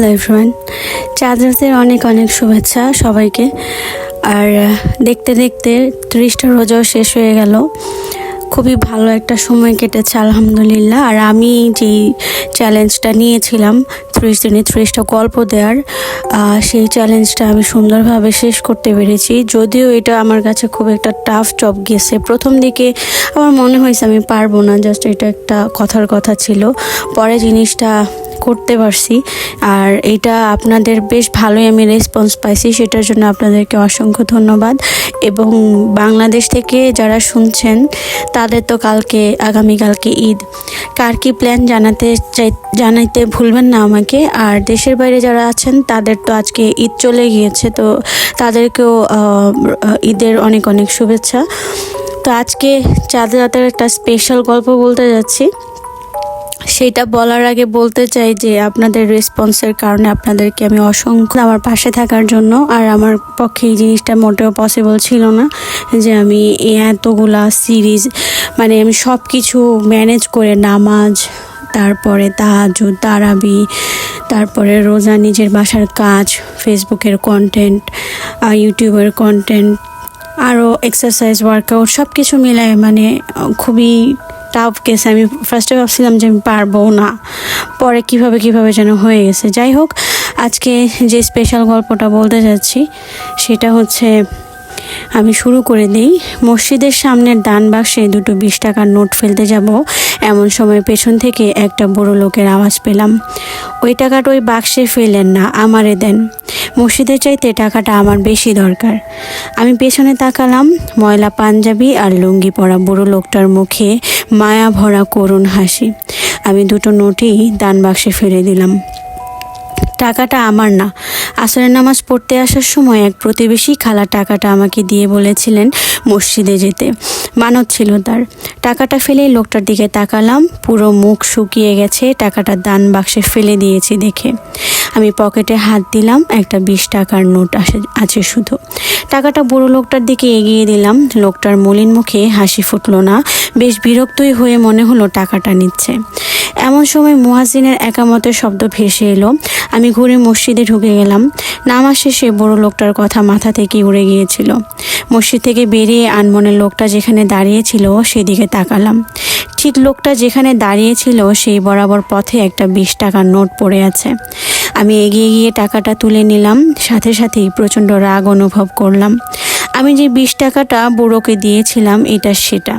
Hello everyone চাঁদ অনেক অনেক শুভেচ্ছা সবাইকে। আর দেখতে দেখতে ত্রিশটা রোজাও শেষ হয়ে গেল। খুবই ভালো একটা সময় কেটেছে, আলহামদুলিল্লাহ। আর আমি যেই চ্যালেঞ্জটা নিয়েছিলাম ত্রিশ দিনে ত্রিশটা গল্প দেওয়ার সেই চ্যালেঞ্জটা আমি সুন্দরভাবে শেষ করতে পেরেছি। যদিও এটা আমার কাছে খুব একটা টাফ জব গেছে। প্রথম দিকে আমার মনে হয়েছে আমি পারব না জাস্ট এটা একটা কথার কথা ছিল। পরে জিনিসটা করতে পারছি। আর এটা আপনাদের বেশ ভালোই আমি রেসপন্স পাইছি, সেটার জন্য আপনাদেরকে অসংখ্য ধন্যবাদ। এবং বাংলাদেশ থেকে যারা শুনছেন, তাদের তো কালকে, আগামীকালকে ঈদ। কার কি প্ল্যান জানাতে চাই, জানাইতে ভুলবেন না আমাকে। আর দেশের বাইরে যারা আছেন, তাদের তো আজকে ঈদ চলে গিয়েছে, তো তাদেরকেও ঈদের অনেক অনেক শুভেচ্ছা। তো আজকে চাঁদ রাতের একটা স্পেশাল গল্প বলতে যাচ্ছি। সেটা বলার আগে বলতে চাই যে, আপনাদের রেসপন্সের কারণে আপনাদেরকে আমি অসংখ্য আমার পাশে থাকার জন্য, আর আমার পক্ষে এই জিনিসটা মোটেও পসিবল ছিল না যে আমি এতগুলা সিরিজ মানে আমি সব কিছু ম্যানেজ করে নামাজ তারপরে তাহাজুদ, তারাবি, তারপরে রোজা নিজের বাসার কাজ, ফেসবুকের কন্টেন্ট ইউটিউবের কন্টেন্ট আরও এক্সারসাইজ ওয়ার্কআউট সব কিছু মিলায় মানে খুবই টাফ কেস আমি ফার্স্টে ভাবছিলাম যে আমি পারব না। পরে কীভাবে কীভাবে যেন হয়ে গেছে। যাই হোক, আজকে যে স্পেশাল গল্পটা বলতে যাচ্ছি, সেটা হচ্ছে আমি শুরু করে দিই। মসজিদের সামনের দান বাক্সে দুটো বিশ টাকার নোট ফেলতে যাব। এমন সময় পেছন থেকে একটা বড় লোকের আওয়াজ পেলাম। ওই টাকাটা ওই বাক্সে ফেলেন না, আমারে দেন। মসজিদের চাইতে টাকাটা আমার বেশি দরকার। আমি পেছনে তাকালাম, ময়লা, পাঞ্জাবি আর লুঙ্গি পরা বুড়ো লোকটার মুখে মায়া ভরা করুণ হাসি। আমি দুটো নোটই দান বাক্সে ফেলে দিলাম। টাকাটা আমার না। আসরের নামাজ পড়তে আসার সময় এক প্রতিবেশী খালা টাকাটা আমাকে দিয়ে বলেছিলেন মসজিদে যেতে। মানত ছিল তার। টাকাটা ফেলে লোকটার দিকে তাকালাম। পুরো মুখ শুকিয়ে গেছে। টাকাটা দান বাক্সে ফেলে দিয়েছি দেখে। আমি পকেটে হাত দিলাম। একটা বিশ টাকার নোট আসে, আছে শুধু। টাকাটা বুড়ো লোকটার দিকে এগিয়ে দিলাম। লোকটার মলিন মুখে হাসি ফুটলো না। বেশ বিরক্তই হয়ে মনে হলো টাকাটা নিচ্ছে। এমন সময় মুহাসিনের একামতের শব্দ ভেসে এলো। আমি ঘুরে মসজিদে ঢুকে গেলাম। নামাজ শেষে বড় লোকটার কথা মাথা থেকে উড়ে গিয়েছিল। মসজিদ থেকে বেরিয়ে আনমনের লোকটা যেখানে দাঁড়িয়েছিল সেদিকে তাকালাম। ঠিক লোকটা যেখানে দাঁড়িয়েছিল সেই বরাবর পথে একটা বিশ টাকার নোট পড়ে আছে। আমি এগিয়ে গিয়ে টাকাটা তুলে নিলাম, সাথে সাথেই প্রচণ্ড রাগ অনুভব করলাম। আমি যে বিশ টাকাটা বুড়োকে দিয়েছিলাম, এটা সেটা।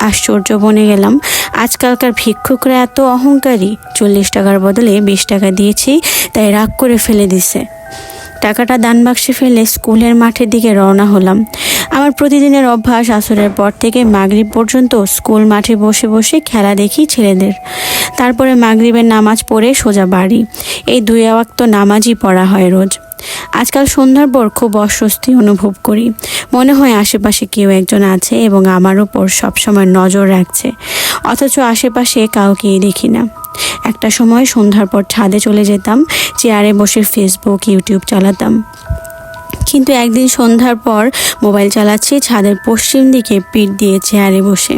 আশ্চর্য বনে গেলাম, আজকালকার ভিক্ষুকরা এত অহংকারী। চল্লিশ টাকার বদলে বিশ টাকা দিয়েছি, তাই রাগ করে ফেলে দিছে। টাকাটা দান বাক্সে ফেলে স্কুলের মাঠের দিকে রওনা হলাম। আমার প্রতিদিনের অভ্যাস আসরের পর থেকে মাগরিব পর্যন্ত স্কুল মাঠে বসে বসে খেলা দেখি ছেলেদের। তারপরে মাগরিবের নামাজ পড়ে সোজা বাড়ি। এই দুই ওয়াক্ত নামাজই পড়া হয় রোজ। আজকাল সন্ধ্যার পর খুব অস্বস্তি অনুভব করি। মনে হয় আশেপাশে কেউ একজন আছে এবং আমার ওপর সবসময় নজর রাখছে। অথচ আশেপাশে কাউকেই দেখি না। একটা সময় সন্ধ্যার পর ছাদে চলে যেতাম, চেয়ারে বসে ফেসবুক ইউটিউব চালাতাম। কিন্তু একদিন সন্ধ্যার পর মোবাইল চালাচ্ছি, ছাদের পশ্চিম দিকে পিঠ দিয়ে চেয়ারে বসে।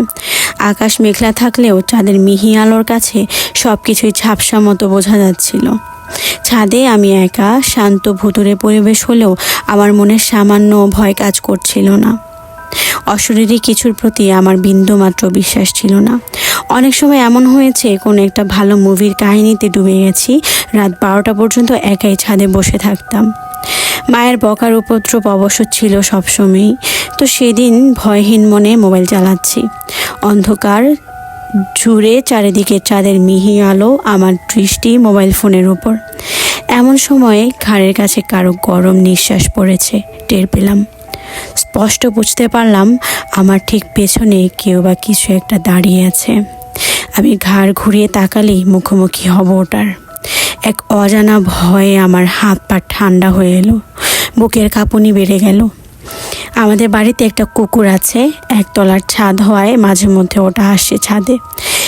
আকাশ মেঘলা থাকলেও চাঁদের মিহি আলোর কাছে সব কিছুই ঝাপসা মতো বোঝা যাচ্ছিল। ছাদে আমি একা, শান্ত ভুতুরে পরিবেশ হলেও আমার মনে সামান্য ভয় কাজ করছিল না। অশরীরী কিছুর প্রতি আমার বিন্দুমাত্র বিশ্বাস ছিল না। অনেক সময় এমন হয়েছে, কোনো একটা ভালো মুভির কাহিনীতে ডুবে গেছি, রাত বারোটা পর্যন্ত একাই ছাদে বসে থাকতাম। মায়ের বকার উপদ্রব অবশ্য ছিল সবসময়ই। তো সেদিন ভয়হীন মনে মোবাইল চালাচ্ছি। অন্ধকার জুড়ে চারিদিকে চাঁদের মিহি আলো আমার দৃষ্টি মোবাইল ফোনের উপর। এমন সময়ে ঘাড়ের কাছে কারও গরম নিঃশ্বাস পড়েছে, টের পেলাম। স্পষ্ট বুঝতে পারলাম আমার ঠিক পেছনে কেউ বা কিছু একটা দাঁড়িয়ে আছে। আমি ঘাড় ঘুরিয়ে তাকালেই মুখোমুখি হব ওটার। এক অজানা ভয়ে আমার হাত পা ঠান্ডা হয়ে এলো, বুকের কাঁপুনি বেড়ে গেল। আমাদের বাড়িতে একটা কুকুর আছে, একতলার ছাদ হওয়ায় মাঝে মধ্যে ওটা আসছে ছাদে।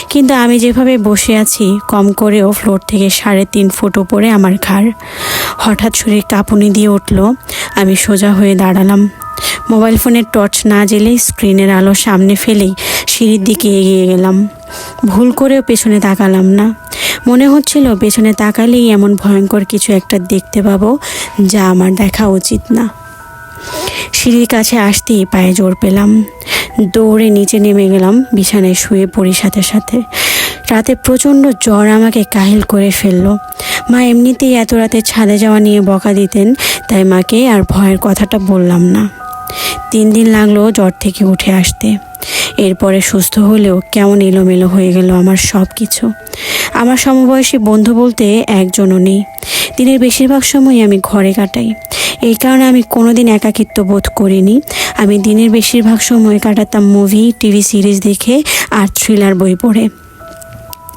কিন্তু আমি যেভাবে বসে আছি, কম করেও ফ্লোর থেকে সাড়ে তিন ফুট উপরে আমার ঘাড়। হঠাৎ শরীর কাঁপুনি দিয়ে উঠল, আমি সোজা হয়ে দাঁড়ালাম। মোবাইল ফোনের টর্চ না জ্বেলেই স্ক্রিনের আলো সামনে ফেলেই সিঁড়ির দিকে এগিয়ে গেলাম। ভুল করেও পেছনে তাকালাম না। মনে হচ্ছিল পেছনে তাকালেই এমন ভয়ঙ্কর কিছু একটা দেখতে পাবো যা আমার দেখা উচিত না। সিঁড়ির কাছে আসতেই পায়ে জোর পেলাম। দৌড়ে নিচে নেমে গেলাম, বিছানায় শুয়ে পড়ি সাথে সাথে। রাতে প্রচণ্ড জ্বর আমাকে কাহিল করে ফেলল। মা এমনিতেই এত রাতে ছাদে যাওয়া নিয়ে বকা দিতেন, তাই মাকে আর ভয়ের কথাটা বললাম না। তিন দিন লাগল জ্বর থেকে উঠে আসতে। এরপরে সুস্থ হলেও কেমন এলোমেলো হয়ে গেল আমার সব কিছু আমার সমবয়সী বন্ধু বলতে একজনও নেই। দিনের বেশিরভাগ সময় আমি ঘরে কাটাই। এই কারণে আমি কোনোদিন একাকিত্ব বোধ করিনি। আমি দিনের বেশিরভাগ সময় কাটাতাম মুভি টিভি সিরিজ দেখে আর থ্রিলার বই পড়ে।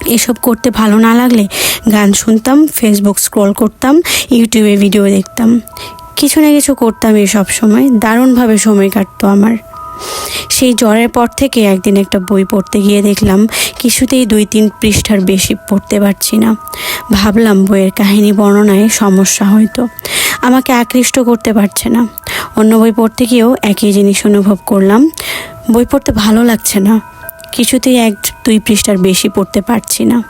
এসব করতে ভালো না লাগলে গান শুনতাম ফেসবুক স্ক্রল করতাম ইউটিউবে ভিডিও দেখতাম। কিছু না কিছু করতামই সব সময়। দারুণভাবে সময় কাটতো আমার। সেই জ্বরের পর থেকে একদিন একটা বই পড়তে গিয়ে দেখলাম, কিছুতেই দুই তিন পৃষ্ঠার বেশি পড়তে পারছি না। ভাবলাম বইয়ের কাহিনী বর্ণনায় সমস্যা হয়তো। আমাকে আকৃষ্ট করতে পারছে না। অন্য বই পড়তে গিয়েও একই জিনিস অনুভব করলাম। বই পড়তে ভালো লাগছে না। কিছুতেই এক দুই পৃষ্ঠার বেশি পড়তে পারছি না।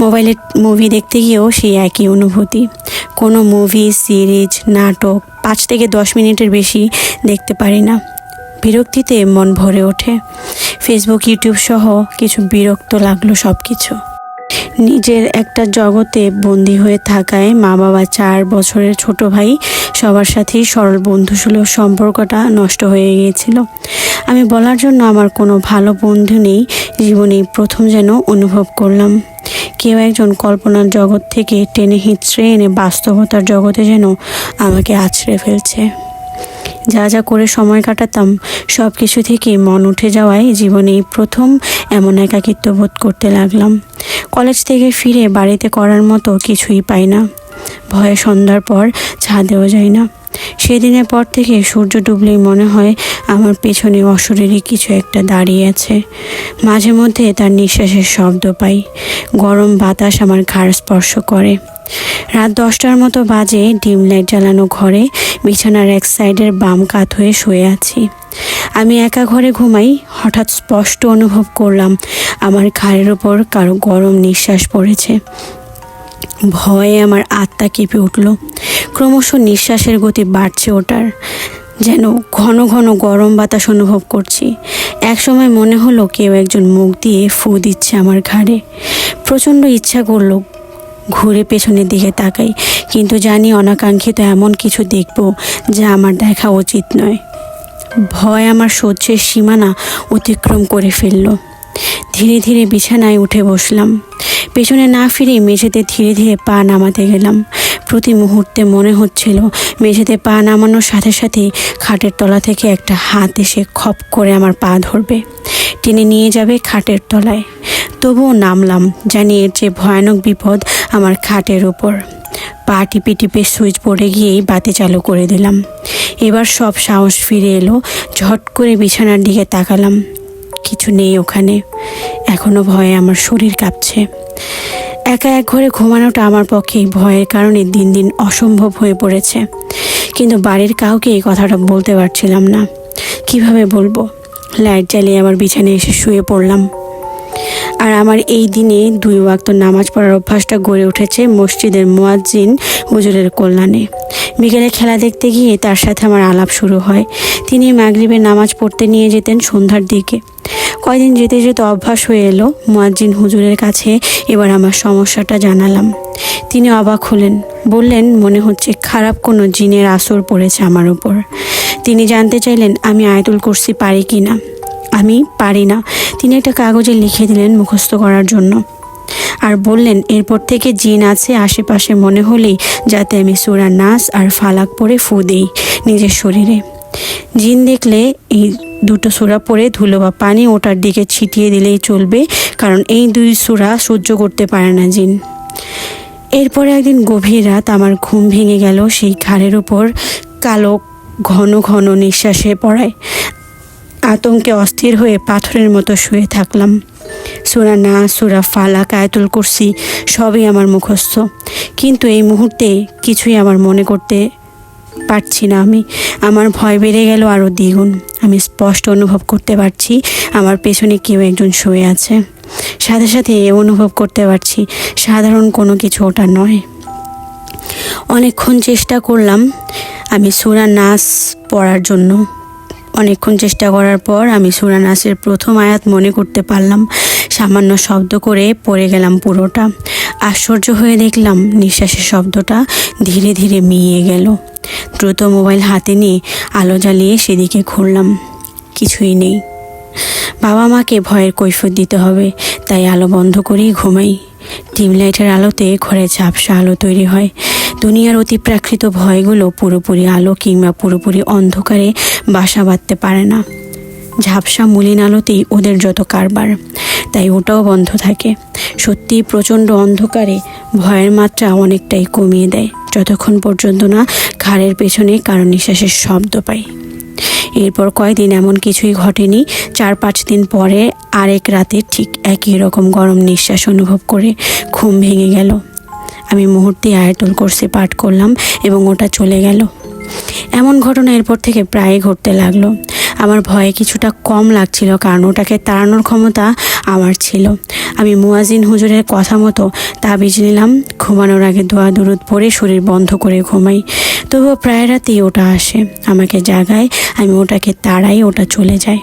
মোবাইলে মুভি দেখতে গিয়েও সেই একই অনুভূতি। কোনো মুভি সিরিজ নাটক পাঁচ থেকে দশ মিনিটের বেশি দেখতে পারি না। বিরক্তিতে মন ভরে ওঠে। ফেসবুক ইউটিউব সহ কিছু বিরক্ত লাগল সব কিছু নিজের একটা জগতে বন্দি হয়ে থাকায় মা বাবা চার বছরের ছোট ভাই সবার সাথেই সরল বন্ধুসুলভ সম্পর্কটা নষ্ট হয়ে গিয়েছিল। আমি বলার জন্য আমার কোনো ভালো বন্ধু নেই জীবনে প্রথম যেন অনুভব করলাম। কেউ একজন কল্পনার জগৎ থেকে টেনে হিঁচড়ে এনে বাস্তবতার জগতে যেন আমাকে আছড়ে ফেলছে। যা যা করে সময় কাটাতাম সব কিছু থেকে মন উঠে যাওয়ায় জীবনে প্রথম এমন একাকিত্ব বোধ করতে লাগলাম। কলেজ থেকে ফিরে বাড়িতে করার মতো কিছুই পাই না। ভয়ে সন্ধ্যার পর ছাদেও যাই না। সেদিনের পর থেকে সূর্য ডুবলেই মনে হয় আমার পেছনে অশরীরই কিছু একটা দাঁড়িয়ে আছে। মাঝে মধ্যে তার নিঃশ্বাসের শব্দ পাই। গরম বাতাস আমার ঘাড় স্পর্শ করে। রাত দশটার মতো বাজে, ডিম লাইট জ্বালানো ঘরে বিছানার এক সাইডের বাম কাত হয়ে শুয়ে আছি। আমি একা ঘরে ঘুমাই, হঠাৎ স্পষ্ট অনুভব করলাম আমার ঘাড়ের ওপর কারও গরম নিঃশ্বাস পড়েছে। ভয়ে আমার আত্মা কেঁপে উঠল। ক্রমশ নিঃশ্বাসের গতি বাড়ছে ওটার। যেন ঘন ঘন গরম বাতাস অনুভব করছি। একসময় মনে হলো কেউ একজন মুখ দিয়ে ফু দিচ্ছে আমার ঘাড়ে। প্রচণ্ড ইচ্ছা করল ঘুরে পেছনের দিকে তাকাই, কিন্তু জানি অনাকাঙ্ক্ষিত এমন কিছু দেখব যা আমার দেখা উচিত নয়। ভয় আমার সহ্যের সীমানা অতিক্রম করে ফেলল। ধীরে ধীরে বিছানায় উঠে বসলাম। পেছনে না ফিরে মেঝেতে ধীরে ধীরে পা নামাতে গেলাম। প্রতি মুহূর্তে মনে হচ্ছিল মেঝেতে পা নামানোর সাথে সাথে খাটের তলা থেকে একটা হাত এসে খপ করে আমার পা ধরবে। টেনে নিয়ে যাবে খাটের তলায়। তবুও নামলাম, জানি এর যে ভয়ানক বিপদ আমার খাটের ওপর পা টিপে টিপে সুইচ পড়ে গিয়েই বাতি চালু করে দিলাম। এবার সব সাহস ফিরে এলো, ঝট করে বিছানার দিকে তাকালাম। কিছু নেই ওখানে। এখনও ভয়ে আমার শরীর কাঁপছে। একা এক ঘরে ঘুমানোটা আমার পক্ষে ভয়ের কারণে দিন দিন অসম্ভব হয়ে পড়েছে। কিন্তু বাড়ির কাউকে এই কথাটা বলতে পারছিলাম না। কীভাবে বলব? লাইট জ্বালিয়ে আমার বিছানায় এসে শুয়ে পড়লাম। আমার এই দিনে দুই ওয়াক্ত নামাজ পড়ার অভ্যাসটা গড়ে উঠেছে মসজিদের মোয়াজ্জিন হুজুরের কল্যাণে। বিকেলে খেলা দেখতে গিয়ে তার সাথে আমার আলাপ শুরু হয়। তিনি মাগরিবের নামাজ পড়তে নিয়ে যেতেন সন্ধ্যার দিকে। কয়দিন যেতে যেতে অভ্যাস হয়ে এলো। মোয়াজ্জিন হুজুরের কাছে এবার আমার সমস্যাটা জানালাম। তিনি অবাক হলেন। বললেন, মনে হচ্ছে খারাপ কোনো জিনের আসর পড়েছে আমার উপর। তিনি জানতে চাইলেন, আমি আয়তুল কুরসি পারি কি না আমি পারি না। তিনি একটা কাগজে লিখে দিলেন মুখস্থ করার জন্য। আর বললেন, এরপর থেকে জিন আছে আশেপাশে মনে হলেই যাতে আমি সুরা নাস আর ফালাক পরে ফু দিই নিজের শরীরে। জিন দেখলে এই দুটো সুরা পরে ধুলো বা পানি ওটার দিকে ছিটিয়ে দিলেই চলবে, কারণ এই দুই সুরা সহ্য করতে পারে না জিন। এরপরে একদিন গভীর রাত আমার ঘুম ভেঙে গেল, সেই ঘাড়ের উপর কালো ঘন ঘন নিঃশ্বাসে পড়ায়। আতঙ্কে অস্থির হয়ে পাথরের মতো শুয়ে থাকলাম। সুরা না সুরা ফালা কায়তুল করছি সবই আমার মুখস্থ। কিন্তু এই মুহূর্তে কিছুই আমার মনে করতে পারছি না আমি। আমার ভয় বেড়ে গেল আরও দ্বিগুণ। আমি স্পষ্ট অনুভব করতে পারছি আমার পেছনে কেউ একজন শুয়ে আছে। সাথে সাথে এ অনুভব করতে পারছি সাধারণ কোনো কিছু ওটা নয়। অনেকক্ষণ চেষ্টা করলাম আমি সুরা নাচ পড়ার জন্য। অনেকক্ষণ চেষ্টা করার পর আমি সুরা নাসের প্রথম আয়াত মনে করতে পারলাম। সামান্য শব্দ করে পড়ে গেলাম পুরোটা। আশ্চর্য হয়ে দেখলাম নিঃশ্বাসের শব্দটা ধীরে ধীরে মিইয়ে গেল। দ্রুত মোবাইল হাতে নিয়ে আলো জ্বালিয়ে সেদিকে ঘুরলাম কিছুই নেই। বাবা মাকে ভয়ের কৈফত দিতে হবে, তাই আলো বন্ধ করেই ঘুমাই। ডিম লাইটের আলোতে ঘরে ঝাপসা আলো তৈরি হয়। দুনিয়ার অতিপ্রাকৃত ভয়গুলো পুরোপুরি আলো কিংবা পুরোপুরি অন্ধকারে বাসা বাঁধতে পারে না। ঝাপসা মলিন আলোতেই ওদের যত কারবার, তাই ওটাও বন্ধ থাকে। সত্যি প্রচণ্ড অন্ধকারে ভয়ের মাত্রা অনেকটাই কমিয়ে দেয়। যতক্ষণ পর্যন্ত না ঘাড়ের পেছনে কারও নিঃশ্বাসের শব্দ পাই এরপর কয়েকদিন এমন কিছুই ঘটেনি, চার পাঁচ দিন পরে আরেক রাতে ঠিক একই রকম গরম নিঃশ্বাস অনুভব করে ঘুম ভেঙে গেল। আমি মুহূর্তে আয়তন কোর্সে পাঠ করলাম এবং ওটা চলে গেল। এমন ঘটনা এরপর থেকে প্রায় ঘটতে লাগল। আমার ভয়ে কিছুটা কম লাগছিল কারণ ওটাকে তাড়ানোর ক্ষমতা আমার ছিল। আমি মুয়াজিন হুজুরের কথা মতো তাবিজ নিলাম, ঘুমানোর আগে দোয়া দুরুদ পরে শরীর বন্ধ করে ঘুমাই। তবুও প্রায় রাতেই ওটা আসে। আমাকে জাগায়, আমি ওটাকে তাড়াই, ওটা চলে যায়।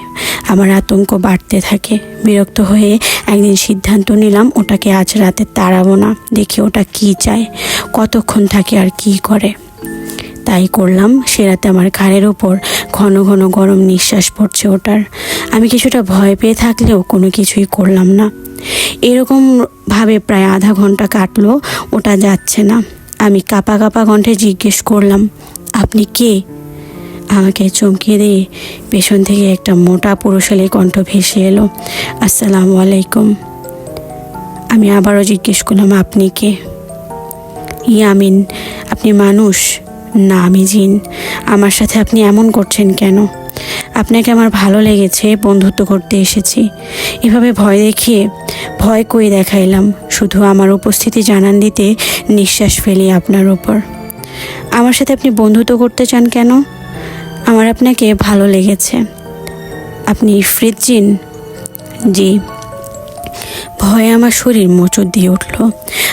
আমার আতঙ্ক বাড়তে থাকে। বিরক্ত হয়ে একদিন সিদ্ধান্ত নিলাম, ওটাকে আজ রাতে তাড়াবো না। দেখি ওটা কি চায়। কতক্ষণ থাকে আর কি করে? তাই করলাম। সে রাতে আমার ঘাড়ের ওপর ঘন ঘন গরম নিঃশ্বাস পড়ছে ওটার। আমি কিছুটা ভয় পেয়ে থাকলেও কোনো কিছুই করলাম না। এরকম ভাবে প্রায় আধা ঘণ্টা কাটলো, ওটা যাচ্ছে না। আমি কাপা কাপা কণ্ঠে জিজ্ঞেস করলাম, আপনি কে? আমাকে চমকিয়ে দিয়ে পেছন থেকে একটা মোটা পুরুষালী কণ্ঠ ভেসে এলো, আসসালামু আলাইকুম। আমি আবারও জিজ্ঞেস করলাম, আপনি কে? ইয়ামিন, আপনি মানুষ? না, আমি জিন। আমার সাথে আপনি এমন করছেন কেন? আপনাকে আমার ভালো লেগেছে, বন্ধুত্ব করতে এসেছি। এভাবে ভয় দেখিয়ে ভয় কই দেখাইলাম, শুধু আমার উপস্থিতি জানান দিতে নিঃশ্বাস ফেলি আপনার ওপর আমার সাথে আপনি বন্ধুত্ব করতে চান কেন? আমার আপনাকে ভালো লেগেছে। আপনি ফ্রিজিন জিন জি। ভয়ে আমার শরীর মোচড় দিয়ে উঠল।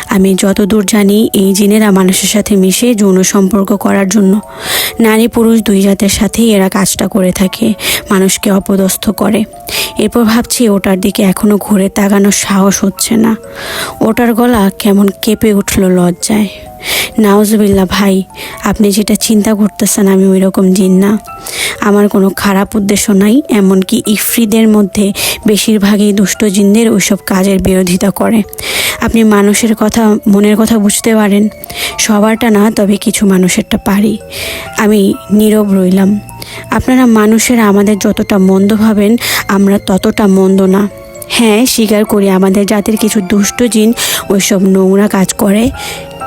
আমি যতদূর জানি, এই জিনেরা মানুষের সাথে মিশে যৌন সম্পর্ক করার জন্য। নারী পুরুষ দুই জাতের সাথেই এরা কাজটা করে থাকে, মানুষকে অপদস্থ করে। এরপর ভাবছি ওটার দিকে এখনও ঘুরে তাকানোর সাহস হচ্ছে না। ওটার গলা কেমন কেঁপে উঠল লজ্জায়। নাওজবিল্লা ভাই, আপনি যেটা চিন্তা করতেছেন আমি ওই রকম জিন না। আমার কোনো খারাপ উদ্দেশ্য নাই, এমনকি ইফরিদের মধ্যে বেশিরভাগই দুষ্ট জিনদের ওইসব কাজের বিরোধিতা করে। আপনি মানুষের কথা, মনের কথা বুঝতে পারেন সবারটা না, তবে কিছু মানুষেরটা পারি। আমি নীরব রইলাম। আপনারা মানুষেরা আমাদের যতটা মন্দ ভাবেন, আমরা ততটা মন্দ না। হ্যাঁ স্বীকার করি আমাদের জাতির কিছু দুষ্ট জিন ওইসব নোংরা কাজ করে।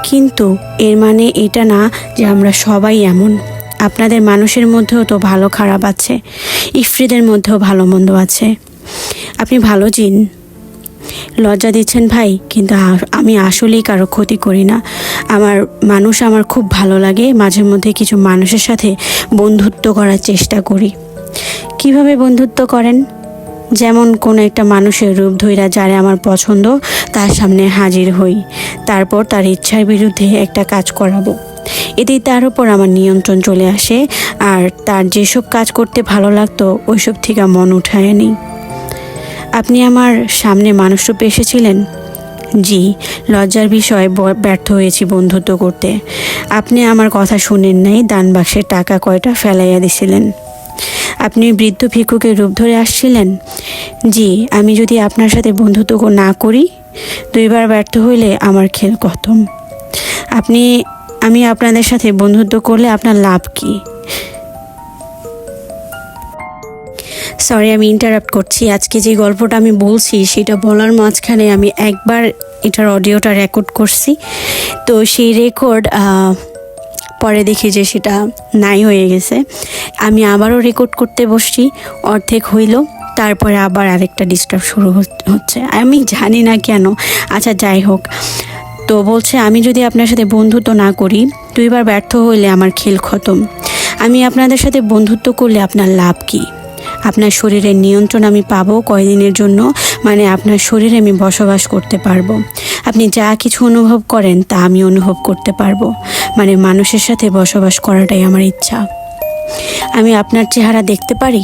কিন্তু এর মানে এটা না যে আমরা সবাই এমন। আপনাদের মানুষের মধ্যেও তো ভালো খারাপ আছে, ইফরিদের মধ্যেও ভালো মন্দ আছে। আপনি ভালো জিন। লজ্জা দিচ্ছেন ভাই, কিন্তু আমি আসলেই কারও ক্ষতি করি না। আমার মানুষ আমার খুব ভালো লাগে, মাঝে মধ্যে কিছু মানুষের সাথে বন্ধুত্ব করার চেষ্টা করি। কীভাবে বন্ধুত্ব করেন? যেমন কোনো একটা মানুষের রূপ ধইরা যারে আমার পছন্দ, তার সামনে হাজির হই। তারপর তার ইচ্ছার বিরুদ্ধে একটা কাজ করাবো। এতেই তার উপর আমার নিয়ন্ত্রণ চলে আসে, আর তার যেসব কাজ করতে ভালো লাগতো, ওইসব থেকে মন উঠায় নিই। আপনি আমার সামনে মানুষরূপে এসেছিলেন? জি, লজ্জার বিষয় ব্যর্থ হয়েছি বন্ধুত্ব করতে। আপনি আমার কথা শুনেন নাই, দান বাক্সের টাকা কয়টা ফেলাইয়া দিছিলেন? আপনি বৃদ্ধ ভিক্ষুকে রূপ ধরে আসছিলেন? জি, আমি যদি আপনার সাথে বন্ধুত্ব না করি, দুইবার ব্যর্থ হইলে আমার খেল খতম। আপনি, আমি আপনাদের সাথে বন্ধুত্ব করলে আপনার লাভ কি? সরি আমি ইন্টারাপ্ট করছি। আজকে যে গল্পটা আমি বলছি, সেটা বলার মাঝখানে আমি একবার এটার অডিওটা রেকর্ড করছি। তো সেই রেকর্ড পরে দেখি যে সেটা নাই হয়ে গেছে। আমি আবারও রেকর্ড করতে বসছি, অর্ধেক হইল, তারপরে আবার আরেকটা ডিস্টার্ব শুরু হচ- হচ্ছে। আমি জানি না কেন। আচ্ছা যাই হোক। তো বলছে, আমি যদি আপনার সাথে বন্ধুত্ব না করি, দুইবার ব্যর্থ হইলে আমার খেল খতম। আমি আপনাদের সাথে বন্ধুত্ব করলে আপনার লাভ কি? আপনার শরীরের নিয়ন্ত্রণ আমি পাবো কয়দিনের জন্য? মানে আপনার শরীরে আমি বসবাস করতে পারব। আপনি যা কিছু অনুভব করেন, তা আমি অনুভব করতে পারব। মানে মানুষের সাথে বসবাস করাটাই আমার ইচ্ছা। আমি আপনার চেহারা দেখতে পারি?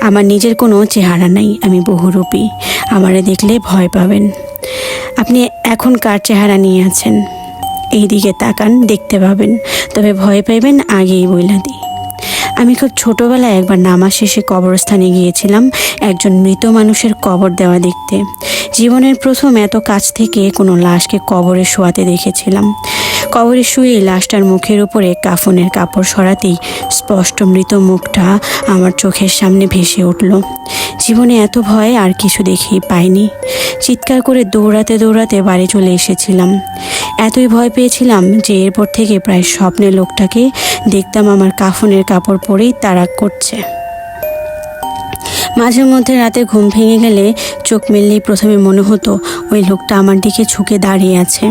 আমার নিজের কোনো চেহারা নাই, আমি বহুরূপী। আমারে দেখলে ভয় পাবেন। আপনি এখন কার চেহারা নিয়ে আছেন? এই দিকে তাকান, দেখতে পাবেন। তবে ভয় পাইবেন, আগেই বইলা দিই। আমি খুব ছোটবেলায় একবার নামাজ শেষে কবরস্থানে গিয়েছিলাম একজন মৃত মানুষের কবর দেওয়া দেখতে। জীবনের প্রথম এত কাছ থেকে কোনো লাশকে কবরে শোয়াতে দেখেছিলাম। কবরে শুয়ে লাশটার মুখের উপরে কাফনের কাপড় সরাতেই স্পষ্ট মৃত মুখটা আমার চোখের সামনে ভেসে উঠল। জীবনে এত ভয় আর কিছু দেখেই পাইনি। চিৎকার করে দৌড়াতে দৌড়াতে বাড়ি চলে এসেছিলাম। এতই ভয় পেয়েছিলাম যে এরপর থেকে প্রায় স্বপ্নে লোকটাকে দেখতাম আমার কাফনের কাপড় পরেই তারাক করছে। মাঝে মধ্যে রাতে ঘুম ভেঙে গেলে চোখ মেললেই প্রথমে মনে হতো ওই লোকটা আমার দিকে ঝুঁকে দাঁড়িয়ে আছে।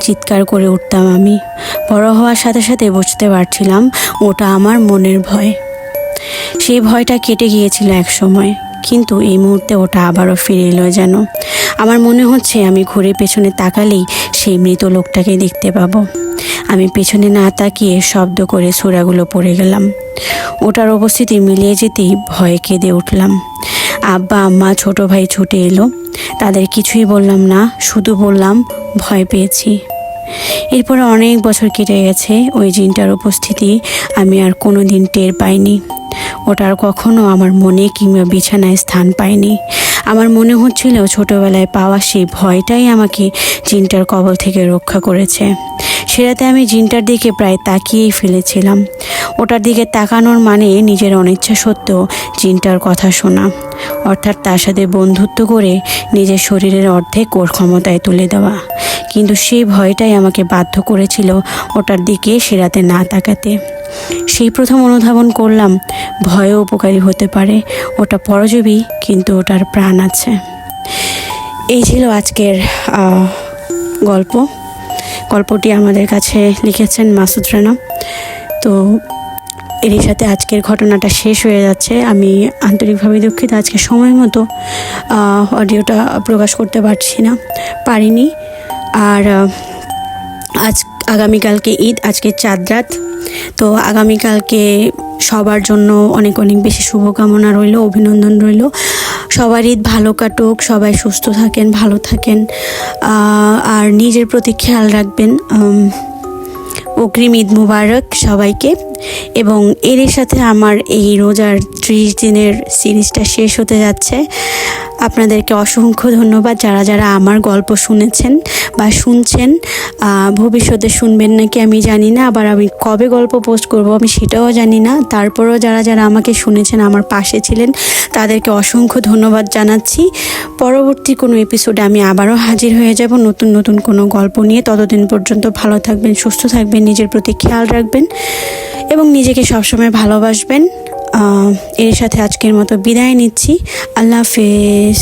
চিৎকার করে উঠতাম আমি। বড় হওয়ার সাথে সাথে বুঝতে পারছিলাম ওটা আমার মনের ভয়। সেই ভয়টা কেটে গিয়েছিল এক সময় কিন্তু এই মুহূর্তে ওটা আবারও ফিরে এলো যেন। আমার মনে হচ্ছে আমি ঘুরে পেছনে তাকালেই সেই মৃত লোকটাকে দেখতে পাবো। আমি পেছনে না তাকিয়ে শব্দ করে সোরাগুলো পড়ে গেলাম। ওটার উপস্থিতি মিলিয়ে যেতেই ভয়ে কেঁদে উঠলাম। আব্বা, আম্মা, ছোট ভাই ছুটে এলো। তাদের কিছুই বললাম না, শুধু বললাম, ভয় পেয়েছি। এরপরে অনেক বছর কেটে গেছে, ওই জিনটার উপস্থিতি আমি আর কোনো দিন টের পাইনি। ওটার কখনো আমার মনে কিংবা বিছানায় স্থান পায়নি। আমার মনে হচ্ছিল ছোটবেলায় পাওয়া সেই ভয়টাই আমাকে জিনটার কবল থেকে রক্ষা করেছে। সেরাতে আমি জিনটার দিকে প্রায় তাকিয়েই ফেলেছিলাম। ওটার দিকে তাকানোর মানে নিজের অনিচ্ছা সত্ত্বেও জিনটার কথা শোনা। অর্থাৎ তার সাথে বন্ধুত্ব করে নিজের শরীরের অর্ধেক ওর ক্ষমতায় তুলে দেওয়া। কিন্তু সেই ভয়টাই আমাকে বাধ্য করেছিল ওটার দিকে সেরাতে না তাকাতে। সেই প্রথম অনুধাবন করলাম, ভয়ও উপকারী হতে পারে, ওটা পরজীবী কিন্তু ওটার প্রাণ আছে। এই ছিল আজকের গল্প। গল্পটি আমাদের কাছে লিখেছেন মাসুদ রানা। তো এরই সাথে আজকের ঘটনাটা শেষ হয়ে যাচ্ছে। আমি আন্তরিকভাবে দুঃখিত। আজকে সময় মতো অডিওটা প্রকাশ করতে পারছি না, পারিনি। আর আজ, আগামীকালকে ঈদ, আজকে চাঁদ রাত। তো আগামীকালকে সবার জন্য অনেক অনেক বেশি শুভকামনা রইল, অভিনন্দন রইল। সবার ঈদ ভালো কাটুক, সবাই সুস্থ থাকেন, ভালো থাকেন আর নিজের প্রতি খেয়াল রাখবেন অগ্রিম ঈদ মুবারক সবাইকে। এবং এর সাথে আমার এই রোজার ত্রিশ দিনের সিরিজটা শেষ হতে যাচ্ছে। আপনাদেরকে অসংখ্য ধন্যবাদ যারা যারা আমার গল্প শুনেছেন বা শুনছেন। ভবিষ্যতে শুনবেন নাকি আমি জানি না, আবার আমি কবে গল্প পোস্ট করব আমি সেটাও জানি না। তারপরেও যারা যারা আমাকে শুনেছেন, আমার পাশে ছিলেন, তাদেরকে অসংখ্য ধন্যবাদ জানাচ্ছি। পরবর্তী কোনো এপিসোডে আমি আবারও হাজির হয়ে যাব। নতুন নতুন কোনো গল্প নিয়ে। ততদিন পর্যন্ত ভালো থাকবেন, সুস্থ থাকবেন, নিজের প্রতি খেয়াল রাখবেন এবং নিজেকে সবসময় ভালোবাসবেন। এর সাথে আজকের মতো বিদায় নিচ্ছি। আল্লাহ হাফেজ।